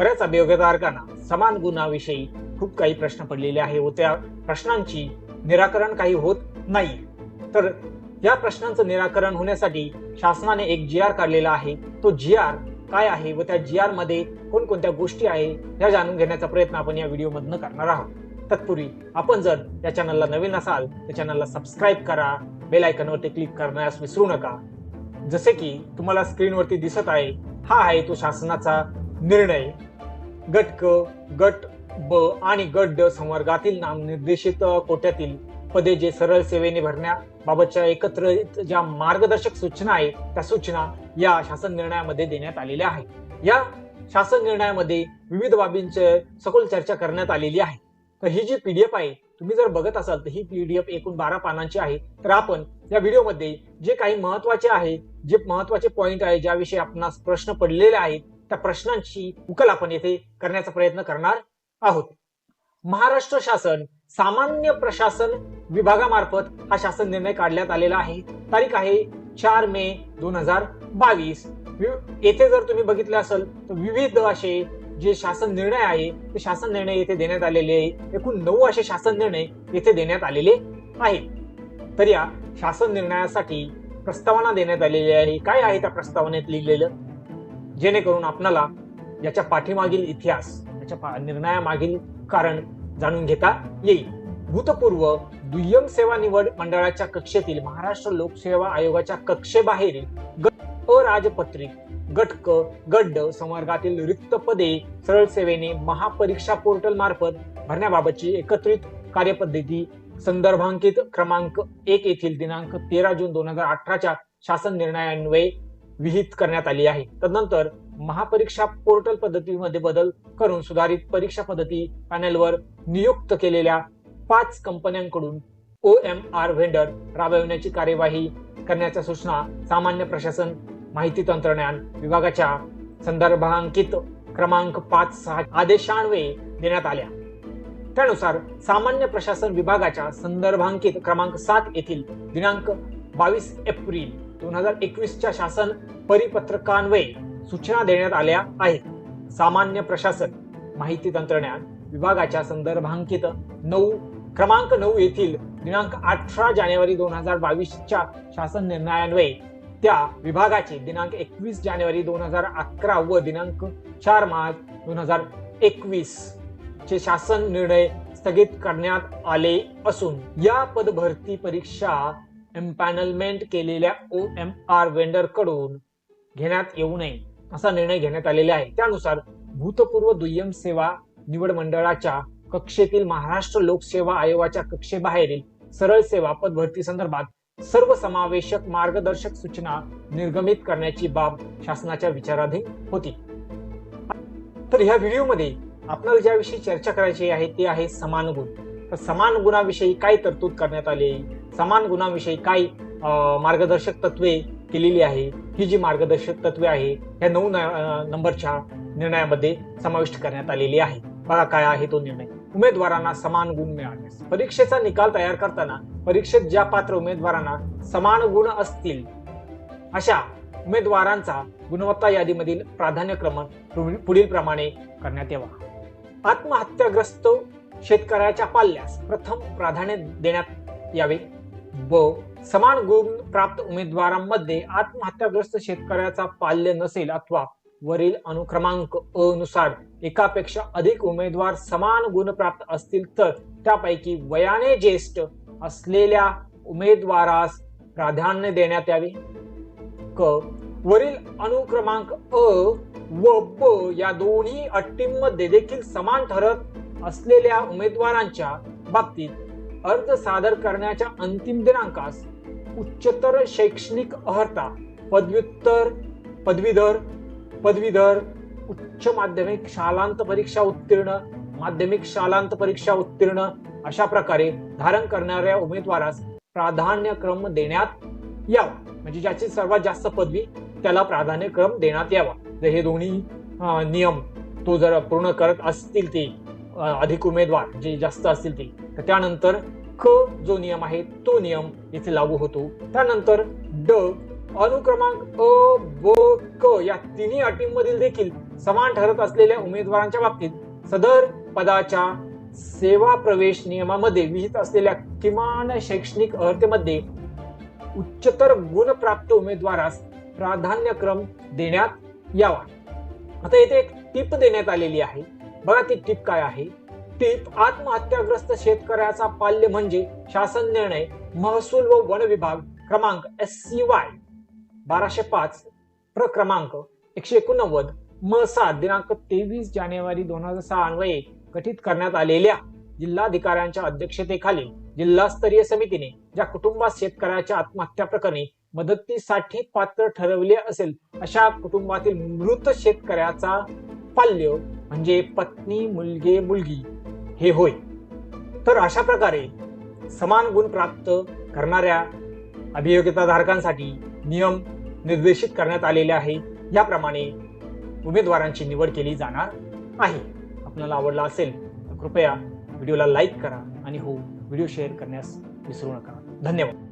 बऱ्याच अभियोगधारकांना समान गुणाविषयी खूप काही प्रश्न पडलेले आहे व त्या प्रश्नांची निराकरण काही होत नाही. तर या प्रश्नांचं निराकरण होण्यासाठी शासनाने एक जी आर काढलेला आहे. तो जी आर काय आहे व त्या जी आरमध्ये कोणकोणत्या गोष्टी आहे या जाणून घेण्याचा प्रयत्न आपण या व्हिडिओ मधनं करणार आहोत. तत्पूर्वी आपण जर या चॅनलला नवीन असाल तर चॅनलला सबस्क्राईब करा बेल आयकॉनवरती क्लिक करण्यास विसरू नका. जसे की तुम्हाला स्क्रीनवरती दिसत आहे हा आहे तो शासनाचा निर्णय. गट क गट ब आणि गट ड संवर्गातील नामनिर्देशित कोट्यातील पदे जे सरळ सेवेने भरण्याबाबतच्या एकत्रित ज्या मार्गदर्शक सूचना आहेत त्या सूचना या शासन निर्णयामध्ये देण्यात आलेल्या आहेत. या शासन निर्णयामध्ये विविध बाबींचे सखोल चर्चा करण्यात आलेली आहे. तर ही जी पीडीएफ आहे तुम्ही जर बघत असाल तर ही पीडीएफ एकूण बारा पानांची आहे. तर आपण या व्हिडिओमध्ये जे काही महत्त्वाचे आहे जे महत्त्वाचे पॉईंट आहे ज्याविषयी आपणास प्रश्न पडलेले आहेत त्या प्रश्नांची उकल आपण येथे करण्याचा प्रयत्न करणार आहोत. महाराष्ट्र शासन सामान्य प्रशासन विभागामार्फत हा शासन निर्णय काढण्यात आलेला आहे. तारीख आहे चार मे दोन हजार बावीस. येथे जर तुम्ही बघितले असेल तर विविध असे जे शासन निर्णय आहे ते शासन निर्णय येथे देण्यात आलेले आहे. एकूण नऊ असे शासन निर्णय येथे देण्यात आलेले आहेत. तर या शासन निर्णयासाठी प्रस्तावना देण्यात आलेली आहे काय आहे त्या प्रस्तावनेत लिहिलेलं? जेणेकरून आपणाला याच्या पाठीमागील इतिहास याच्या निर्णयामागील कारण जाणून घेता येईल. भूतपूर्व दुय्यम सेवा निवड मंडळाच्या कक्षेतील महाराष्ट्र लोकसेवा आयोगाच्या कक्षेबाहेरील गट अराजपत्रित गट क गट संवर्गातील रिक्त पदे सरळ सेवेने महापरीक्षा पोर्टल मार्फत भरण्याबाबतची एकत्रित कार्यपद्धती संदर्भांकित क्रमांक एक येथील दिनांक तेरा जून दोन हजार अठराच्या शासन निर्णयान्वये विहित करण्यात आली आहे. तदनंतर महापरीक्षा पोर्टल पद्धतीमध्ये बदल करून सुधारित परीक्षा पद्धती पॅनेलवर नियुक्त केलेल्या पाच कंपन्यांकडून ओ एम आर व्हेंडर राबविण्याची कार्यवाही करण्याच्या सूचना सामान्य प्रशासन माहिती तंत्रज्ञान विभागाच्या संदर्भांकित क्रमांक पाच सहा आदेशान्वये देण्यात आल्या. त्यानुसार सामान्य प्रशासन विभागाच्या संदर्भांकित क्रमांक सात येथील दिनांक बावीस एप्रिल दोन हजार एकवीसच्या शासन परिपत्रकान्वये सूचना देण्यात आल्या आहेत. सामान्य प्रशासन माहिती तंत्रज्ञान विभागाच्या संदर्भांकित नऊ क्रमांक नऊ येथील दिनांक अठरा जानेवारी दोन हजार बावीसच्या शासन निर्णयान्वये त्या विभागाचे दिनांक एकवीस जानेवारी दोन हजार अकरा व दिनांक चार मार्च दोन हजार एकवीस चे शासन निर्णय स्थगित करण्यात आले असून या पदभरती परीक्षा एम्पॅनलमेंट केलेल्या ओ एम आर वेंडरकडून घेण्यात येऊ नये असा निर्णय घेण्यात आलेला आहे. त्यानुसार भूतपूर्व दुय्यम सेवा निवड मंडळाच्या कक्षेतील महाराष्ट्र लोकसेवा आयोगाच्या कक्षेबाहेरील सरळ सेवा पदभरती संदर्भात सर्व समावेशक मार्गदर्शक सूचना निर्गमित करण्याची बाब शासनाच्या विचाराधीन होती. तर ह्या व्हिडिओमध्ये आपल्याला ज्याविषयी चर्चा करायची आहे ते आहे समान गुण तर समान गुणाविषयी काय तरतूद करण्यात आली? समान गुणांविषयी काही मार्गदर्शक तत्वे केलेली आहे. ही जी मार्गदर्शक तत्वे आहे ह्या नऊ न- नंबरच्या निर्णयामध्ये समाविष्ट करण्यात आलेली आहे. बघा काय आहे तो निर्णय. उमेदवारांना समान गुण मिळाल्यास परीक्षेचा निकाल तयार करताना परीक्षेत ज्या पात्र उमेदवारांना समान गुण असतील अशा उमेदवारांचा गुणवत्ता यादीमधील प्राधान्यक्रम पुढील प्रमाणे करण्यात यावा. आत्महत्याग्रस्त शेतकऱ्याच्या पाल्यास प्रथम प्राधान्य देण्यात यावे. व समान गुण प्राप्त उमेदवारांमध्ये आत्महत्याग्रस्त शेतकऱ्याचा पाल्य नसेल अथवा वरील अनुक्रमांक अनुसार एकापेक्षा अधिक उमेदवार समान गुण प्राप्त असतील तर त्यापैकी वयाने ज्येष्ठ असलेल्या उमेदवारास प्राधान्य देण्यात यावे. क. वरील अनुक्रमांक अ व ब या दोन्ही अटींमध्ये देखील समान ठरत असलेल्या उमेदवारांच्या बाबतीत अर्ज सादर करण्याच्या अंतिम दिनांकास उच्चतर शैक्षणिक अर्हता पदव्युत्तर पदवीधर पदवीधर उच्च माध्यमिक शालांत परीक्षा उत्तीर्ण माध्यमिक शालांत परीक्षा उत्तीर्ण अशा प्रकारे धारण करणाऱ्या उमेदवारास प्राधान्यक्रम देण्यात यावा. म्हणजे ज्याची सर्वात जास्त पदवी त्याला प्राधान्यक्रम देण्यात यावा. जर हे दोन्ही नियम तो जर पूर्ण करत असतील ते अधिक उमेदवार जे जास्त असतील ते. तर त्यानंतर क जो नियम आहे तो नियम इथे लागू होतो. त्यानंतर ड अनुक्रमांक अ ब क या तिन्ही अटींमधील देखील समान ठरत असलेल्या उमेदवारांच्या बाबतीत सदर पदाच्या सेवा प्रवेश नियमामध्ये विहित असलेल्या किमान शैक्षणिक अर्हतेमध्ये उच्चतर गुणप्राप्त उमेदवारास प्राधान्यक्रम देण्यात यावा. आता येथे एक टीप देण्यात आलेली आहे. बघा ती टीप काय आहे. टीप आत्महत्याग्रस्त शेतकऱ्याचा पाल्य म्हणजे शासन निर्णय महसूल व वन विभाग क्रमांक एस सी वाय बाराशे पाच प्र क्रमांक एकशे एकोणनव्वद म सात दिनांक तेवीस जानेवारी दोन हजार सहा अन्वये गठीत करण्यात आलेल्या जिल्हाधिकाऱ्यांच्या अध्यक्षतेखाली जिल्हास्तरीय समितीने ज्या कुटुंबात शेतकऱ्याच्या आत्महत्या प्रकरणी मदतीसाठी पात्र ठरवले असेल अशा कुटुंबातील मृत शेतकऱ्याचा पाल्य म्हणजे पत्नी मुलगे मुलगी हे होय. तर अशा प्रकारे समान गुण प्राप्त करणाऱ्या अभियोग्यताधारकांसाठी नियम निर्देशित करण्यात आलेले आहे. याप्रमाणे उमेदवारांची निवड केली जाणार आहे. आपल्याला आवडला असेल तर कृपया व्हिडिओला लाईक करा आणि हो व्हिडिओ शेअर करण्यास विसरू नका. धन्यवाद.